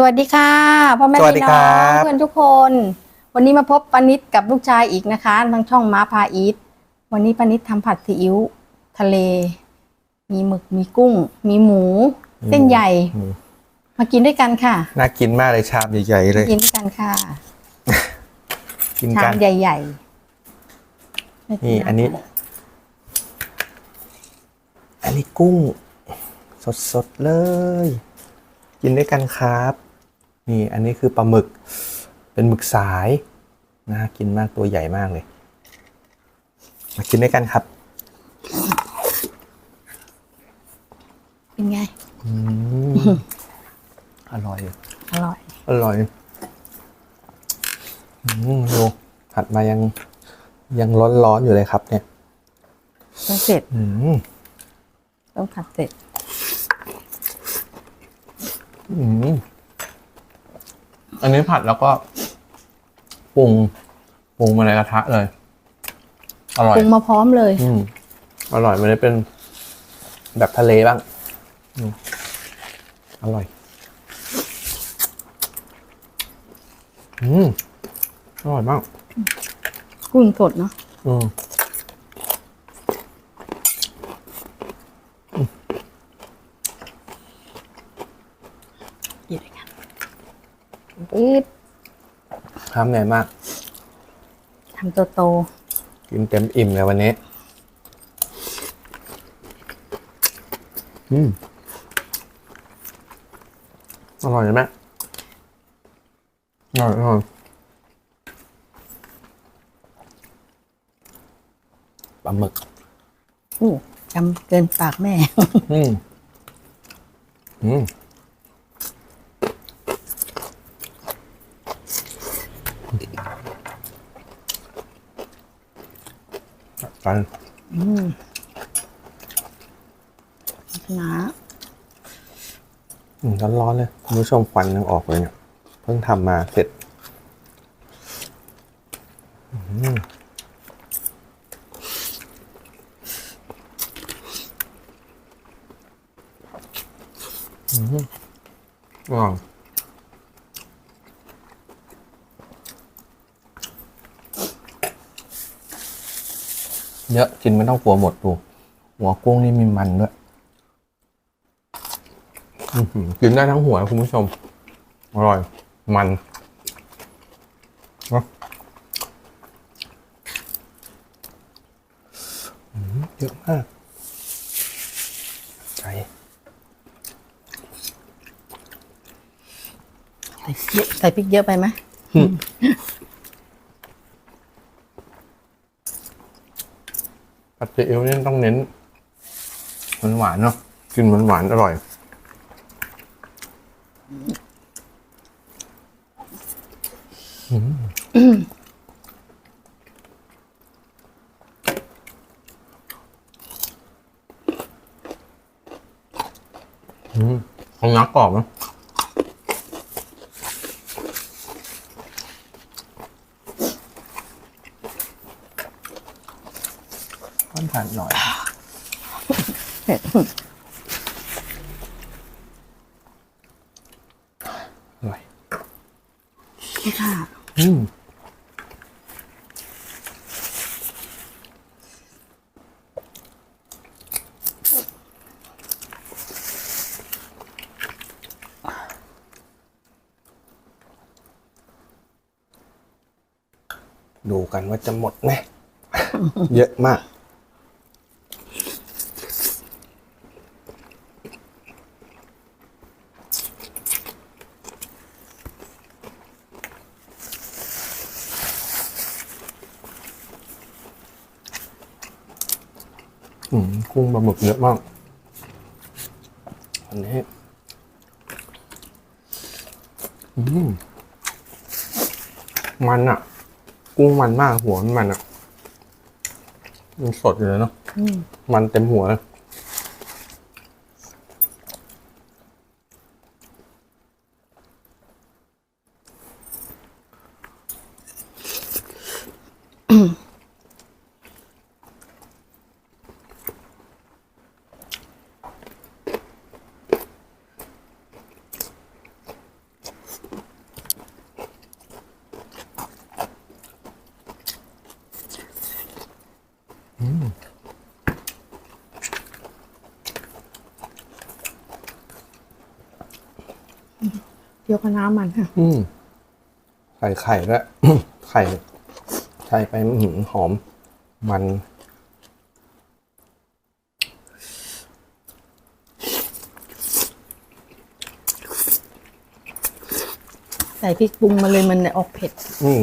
สวัสดีค่ะพ่อแม่สวัสดีพี่ครัน้องบเพื่อนทุกคน วันนี้มาพบปานิดกับลูกชายอีกนะคะทางช่องม้าพาอีทวันนี้ปานิดทำผัดซีอิ๊วทะเล มีหมึกมีกุ้ง มีหมู เส้นใหญ่อืมมากินด้วยกันค่ะ น่ากินมากเลยชามใหญ่ๆเลย กินด้วยกันค่ะกินชากัมนใหญ่ๆนี่อันนี้ อันนี้กุ้ง สดๆเลย กินด้วยกันครับ นี่อันนี้คือปลาหมึกเป็นหมึกสายน่ากินมากตัวใหญ่มากเลย มากินด้วยกันครับ เป็นไง อืมอร่อย อร่อย อร่อยอืมดูผัดมายังยังร้อนๆอยู่เลยครับ เนี่ยต้องเสร็จอืมต้องผัดเสร็จอืม อันนี้ผัดแล้วก็ปรุงปรุงมาในกระทะเลย อร่อยปรุงมาพร้อมเลย อืมอร่อยมันได้เป็นแบบทะเลบ้างอืมอร่อย อืมอร่อยมาก กุ้งสดเนาะอืม กินด้วยกัน อีททำใหญ่มาก ทำโต กินเต็มอิ่มเลยวันนี้ อืม อร่อยไหมอร่อยอร่อยปลาหมึกๆอู้จำเกินปากแม่ อืม อืม กันนะอืมร้อนๆเลยคุณผู้ชมควันยังออกเลยเนี่ย เพิ่งทำมาเสร็จอืมอืมว้าว เยอะกินไม่ต้องกลัวหมดดู หัวกุ้งนี่มีมันด้วยอื้อหือกินได้ทั้งหัวนะคุณผู้ชม อร่อย มันเนอะอื้อเยอะมากใส่ใส่เยอะใส่พริกเยอะไปไหม ผัดซีอิ๊วนี่ต้องเน้นหวานหวานเนาะกินหวานหวานอร่อย อืมของนักกรอบนะ ค่อนข้างหน่อยเผ็ดอร่อยค่ะ อืมดูกันว่าจะหมดไหม เยอะมาก อืมกุ้งปลาหมึกเยอะมาก อันนี้ อืม มันอะกุ้งมันมากหัวมันมันอะมันสดอยู่เลยเนาะอืมมันเต็มหัวเลย เดียวกับน้ำมันค่ะ อืมใส่ไข่ด้วย ไข่ใส่ไปอื้อหือหอม มัน ใส่พริกปรุงมาเลยมันออกเผ็ด อืม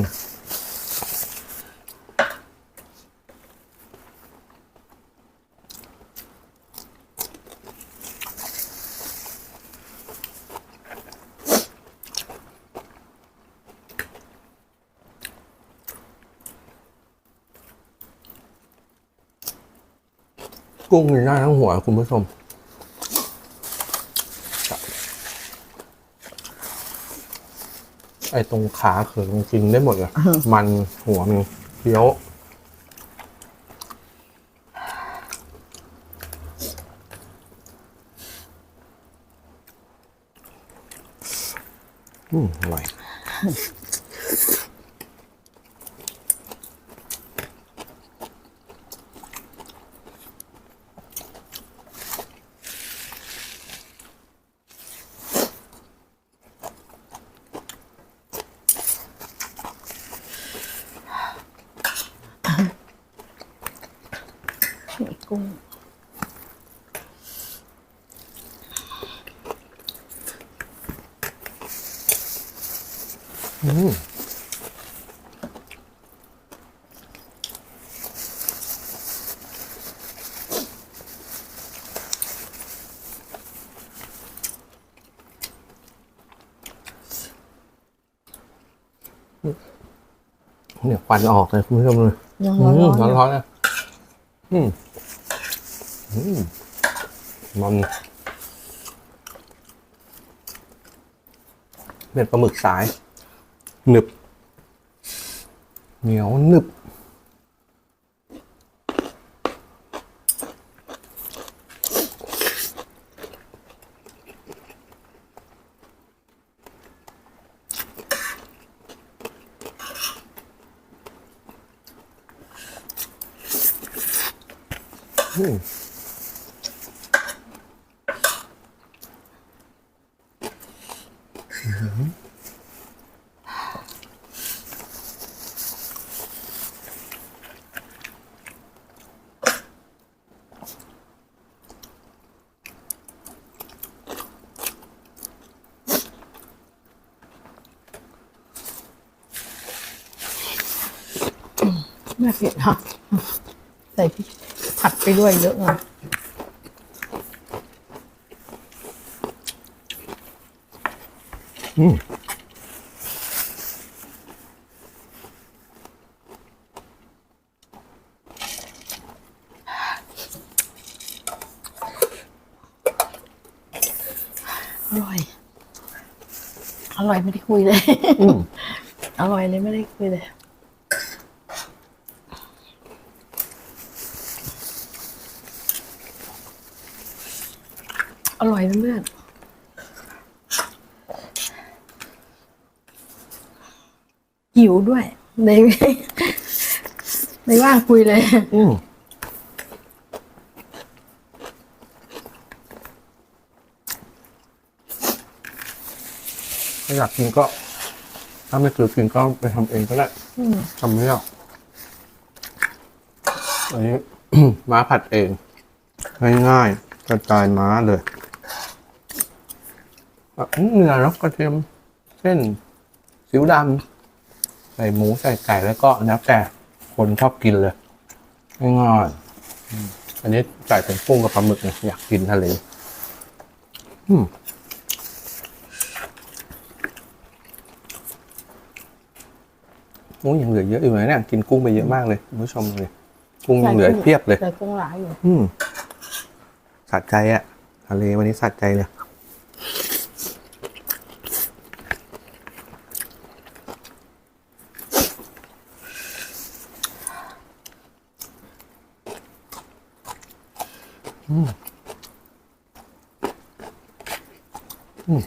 กุ้งมีหน้าทั้งหัวคุณผู้ชมไอ้ตรงขาเขือมันกินได้หมดเลยมันหัวมันเคี้ยวอืมอร่อย นี่กุ้งอืมเนี่ยควันออกเลยคุณผู้ชมเลยยังอืร้อนมๆอยู่ร้อนๆเลยอืมอื มมันเป็นปลาหมึกสาย หนึบ เหนียวหนึบ อืม ไม่เผ็ดค่ะ ใส่พริกผัดไปด้วยเยอะเลยอืมอร่อย อร่อยไม่ได้คุยเลยอืมอร่อยเลยไม่ได้คุยเลย อร่อยเพื่อนๆหิวด้วยในในว่างคุยเลยอืมถ้าอยากกินก็ ถ้าไม่เคยกินก็ไปทำเองก็ได้อืมทำไม่ยากอันนี้ ม้าผัดเอง ง่ายๆกระจายม้าเลย อะเนื้อแล้วกระเทียมเส้นซีอิ๊วดำใส่หมูใส่ไก่แล้วก็แล้วแต่คนชอบกินเลยง่ายๆอืมอันนี้ใส่เป็นกุ้งกับปลาหมึกเนี่ยอยากกินทะเลอืมกุ้งยังเหลือเยอะอยู่เลยเนี่ยกินกุ้งไปเยอะมากเลยคุณผู้ชมเลยกุ้งยังเหลือเพียบเลยใส่กุ้งหลายอยู่อืมสะใจอะทะเลวันนี้สะใจเลย อืมอืม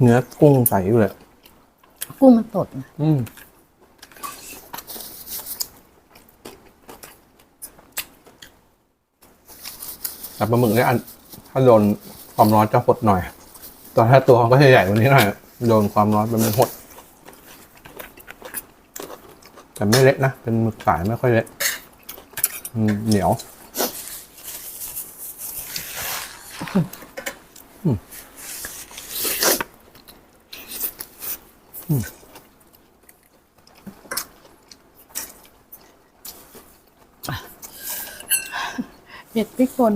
เนื้อกุ้งใสอยู่เลย กุ้งมันสดนะอืมแต่ปลาหมึกเนี่ยอันถ้าโดนความร้อนจะหดหน่อย ตอนถ้าตัวเขาก็จะใหญ่กว่านี้หน่อย โดนความร้อนมันหด แต่ไม่เละนะ เป็นหมึกสายไม่ค่อยเละอืมเหนียว เผ็ดพริกป่น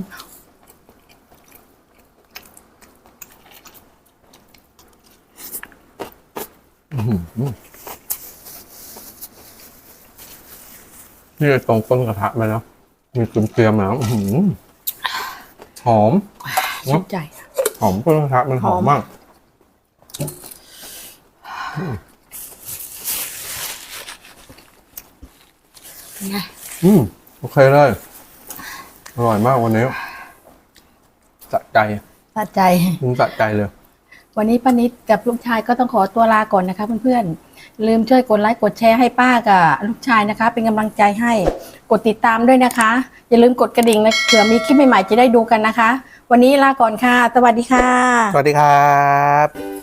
นี่ตรงก้นกระทะไปแล้ว มีเกรียมๆแล้วอื้อหือหอมชื่นใจ หอมก้นกระทะมันหอมหอมมากเป็นไงอืมโอเคเลย อร่อยมากวันนี้สะใจสะใจมึงสะใจเลย วันนี้ป้านิดกับลูกชายก็ต้องขอตัวลาก่อนนะคะเพื่อนๆ ลืมช่วยกดไลค์กดแชร์ให้ป้ากับลูกชายนะคะ เป็นกำลังใจให้ กดติดตามด้วยนะคะ อย่าลืมกดกระดิ่งนะเผื่อมีคลิปใหม่ๆจะได้ดูกันนะคะ วันนี้ลาก่อนค่ะ สวัสดีค่ะ สวัสดีครับ